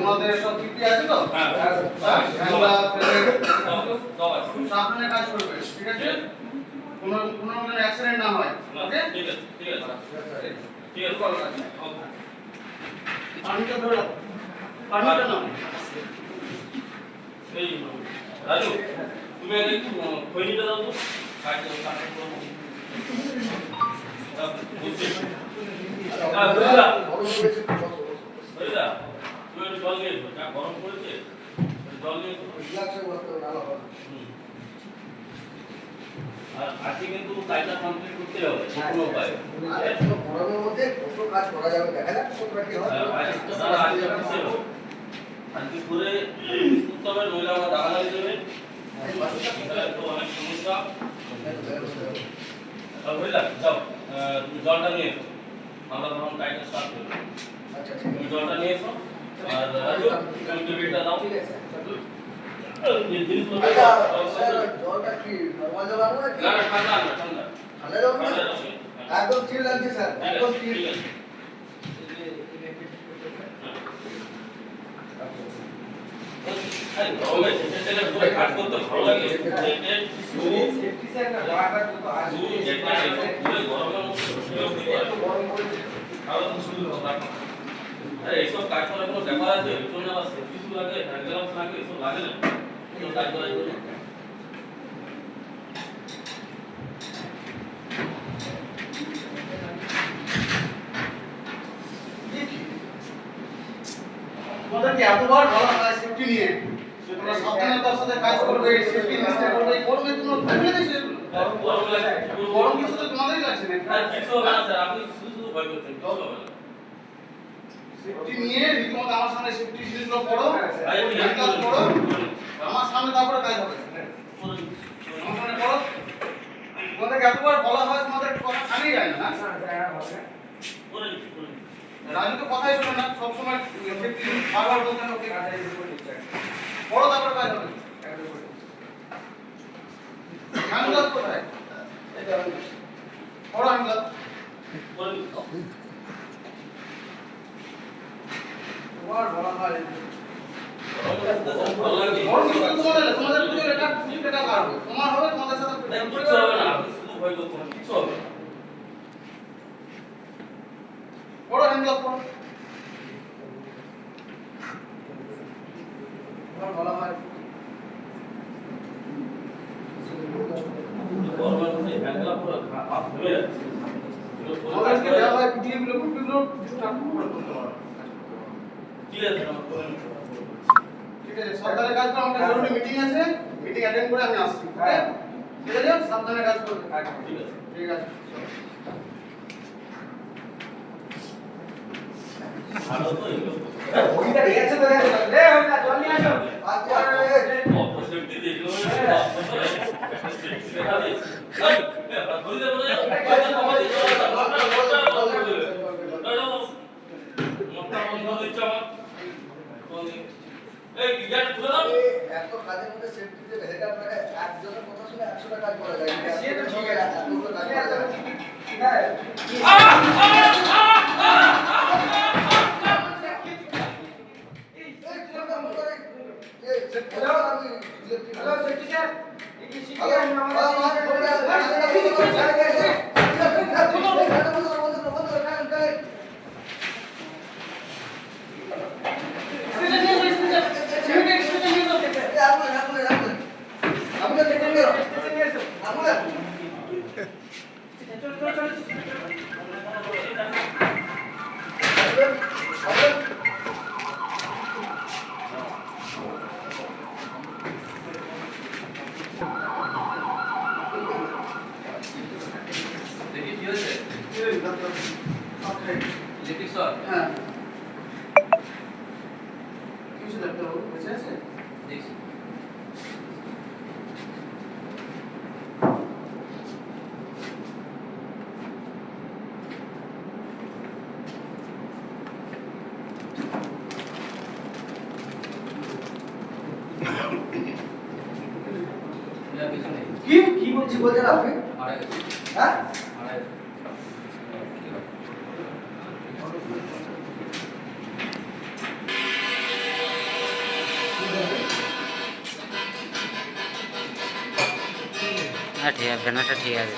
তোমাদের সব তৃপ্তি আছে তো? হ্যাঁ। হ্যাঁ, আছে সাবধানে কাজ করবে ঠিক আছে? কোনো কোনো অ্যাক্সিডেন্ট না হয় ওকে ঠিক আছে ঠিক আছে। ঠিক আছে। ওকে পানিটা ধরে। নাও। এই রাজু তুমি আগে একটু খৈনিটা দাও তো। কাজ করব তা, বুঝছি। হ্যাঁ বুঝলা তুমি একটু জল নিয়ে এসো যা গরম একটু জল নিয়ে আর আজকে কিন্তু কাজটা কমপ্লিট করতে হবে কোনো উপায়ে গরমের মধ্যে কত কাজ করা যাবে দেখা যাক কতটা কি হয়। আজকে হবে? করে। আমার লাগিয়ে দেবে অনেক সমস্যা। আর বুঝলা যাও। তুমি জলটা নিয়ে এসো। আমরা তখন কাজটা স্টার্ট করব আচ্ছা তুমি জলটা নিয়ে এসো। একদম চিল লাগছে স্যার একদম চিল গরমে এইসব কাজ করার কোনো ব্যাপার আছে? এর জন্য আবার সেফটি শু লাগে হ্যান্ড গ্লাভস লাগে এসব লাগে না? এসব কাজ করার জন্য? তোমাদেরকে এতবার বলা হয় সেফটি নিয়ে? তোমরা সাবধানতার সাথে কাজ করবে সেফটি করবে এই তোমরা গরম কিছু তো তোমাদেরই লাগছে না। কিছু হবে না স্যার আপনি শুধু শুধু ভয় করছেন কিছু হবে না। সেফটি নিয়ে রীতিমতো আমার সামনে সেফটি জিনিসগুলো পড়ো আরে আমি পড়ো আমার সামনে তারপরে কাজ হবে। আমার সামনে পড়ো তোমাদেরকে এতবার বলা হয় তোমাদের কথা কানেই যায় না না? করে নিচ্ছি, করে নিচ্ছি। রাজু তো কথাই শোনে না সবসময় সেফটি বারবার বলতে হবে পড়ো তারপরে কাজ হবে। কোথায়? পড়ো হ্যান্ড গ্লাভস করে নিচ্ছি। তোমার বলা হয় তোমাদের পুজোর এটা তোমার হবে তোমাদের সাথে হবে না শুধু গ্লাভস পড়ো তোমার বলা হয় গরমের মধ্যে হ্যান্ডেলা পুরো হাত ধরে যাচ্ছে এগুলো করে কাজ তোমাদেরকে করা দেওয়া যায়। হয় পিটিএ গুলো গুলো স্টার্ট করতে পারো ঠিক আছে আমার করে। ঠিক আছে সাবধানে কাজ করো আমাদের জরুরি মিটিং আছে মিটিং অ্যাটেন্ড করে আমি আসছি ঠিক আছে সাবধানে কাজ করবে ঠিক আছে। ঠিক আছে ভালো তো এগুলো ওইটা ঠিক তো রে রে ওইটা জল নিয়ে আসো। আচ্ছা অপরচুনিটি দেখল দেখা দিয়েছে। এই, এই, ধরে দে, ধরে দে। কমা দিয়ে চলো, চলো, মোটটা, মোটটা বন্ধ করে দেবে। চলো, চলো। মোটটা বন্ধ করে দিচ্ছে আমার। বন্ধ করে। এই, গিয়ারটা খুলে দাও। এত কাজের মধ্যে সেফটি যে হেড আপ রাখা একজনের কথা শুনে একশোটা কাজ করা যায় সে তো ঠিক আছে। এতগুলো কাজ করা যায় এই ফোনটা বন্ধ করে এই সেফটি আমি electric hello safety sir hello আমাদের ফোনটা বন্ধ করে ছাড় গেছে বন্ধ করে বন্ধ করে বন্ধ করে কারণ কারণ আমুলে আমুলে আমুলে আমুলে দেখুন আমুলে দেখি কি হয়েছে? Electric shock? হ্যাঁ। কিছু ডাক্তারবাবু বেঁচে আছে? দেখছি। কি? কি বলছি বলছেন আপনি? ঠিক আছে ব্যানারটা ঠিক আছে।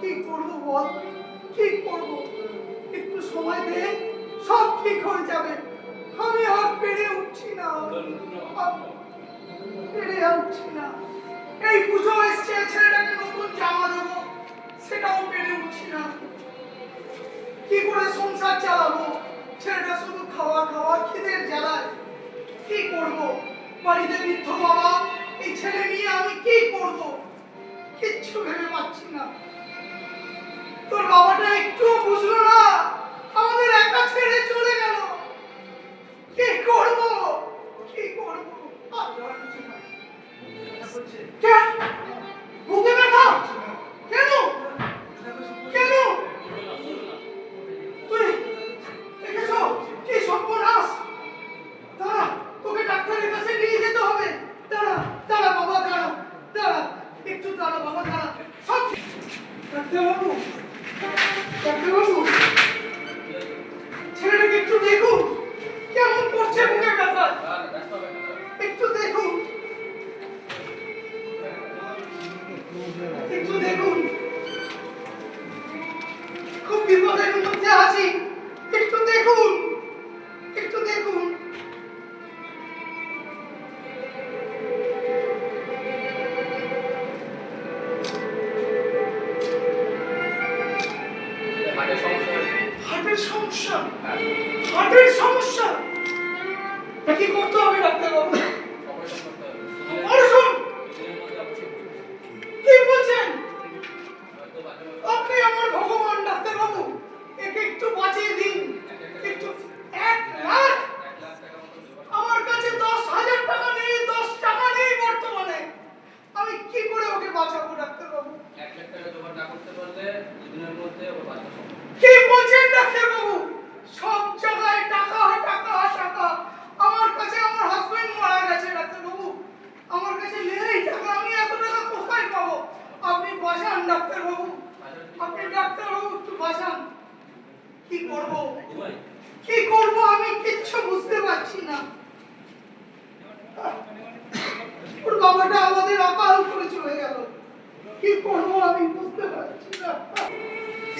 কি করব বল? কি করব? একটু সময় দে, সব ঠিক হয়ে যাবে। আমি আর পেরে উঠছি না। পেরে উঠছি না। এই পুজো এসছে ছেলেটাকে নতুন জামা দেবো। সেটাও পেরে উঠছি না। কি করে সংসার চালাবো? ছেলেটা শুধু খাওয়া খাওয়া, খিদের জ্বালায়। কি করব? বাড়িতে বৃদ্ধ বাবা, এই ছেলে নিয়ে আমি কি করব? কিচ্ছু ভেবে পাচ্ছি না। তোর বাবাটা একটু বুঝলো না। আমাদের একা ছেড়ে চলে গেল। সমস্যা? হার্টের সমস্যা? কি করতে হবে ডাক্তারবাবু।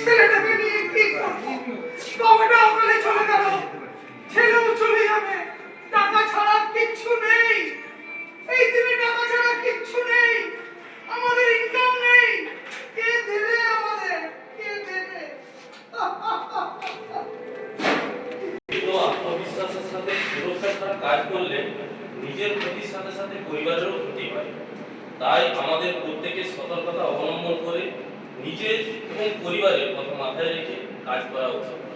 ছেলেটাকে নিয়ে কি করব বাবাটা অকালে চলে গেল। ছেলেও চলে যাবে। টাকা ছাড়া কিচ্ছু নেই। এই দিনে টাকা ছাড়া কিচ্ছু নেই। আমাদের ইনকাম নেই। কে দেবে আমাদের? কে দেবে? কিন্তু আত্মবিশ্বাসের সাথে সুরক্ষা ছাড়া কাজ করলে নিজের ক্ষতির সাথে সাথে পরিবারেরও ক্ষতি হয়। তাই আমাদের প্রত্যেকের সতর্কতা অবলম্বন করে নিজের এবং পরিবারের কথা মাথায় রেখে কাজ করা উচিত।